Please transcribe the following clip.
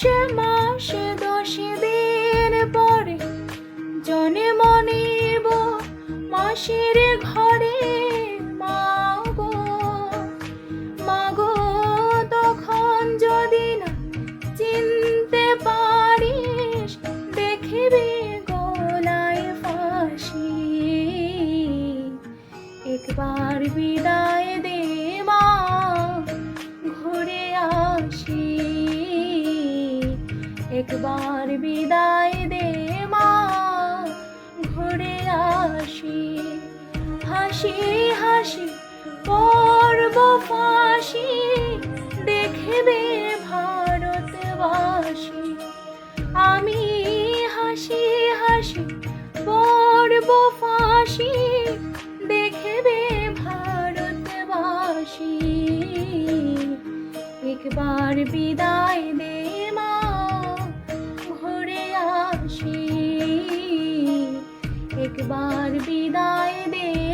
দশে মাসে দশ দিন পরে জনে মনিব মাসির ঘরে। মাগো মাগো, তখন যদি না চিনতে পারিস, দেখিবি গলায় ফাঁসি। একবার বিদায় দে মা, ঘুরে আসি। একবার বিদায় দে মা। ঘুরে আসি, হাসি হাসি, পর্ব ফাঁসি। দেখবে ভারতবাসী। আমি হাসি হাসি, পর্ব ফাঁসি। দেখবে ভারতবাসী। একবার বিদায় দে একবার বিদায় দে।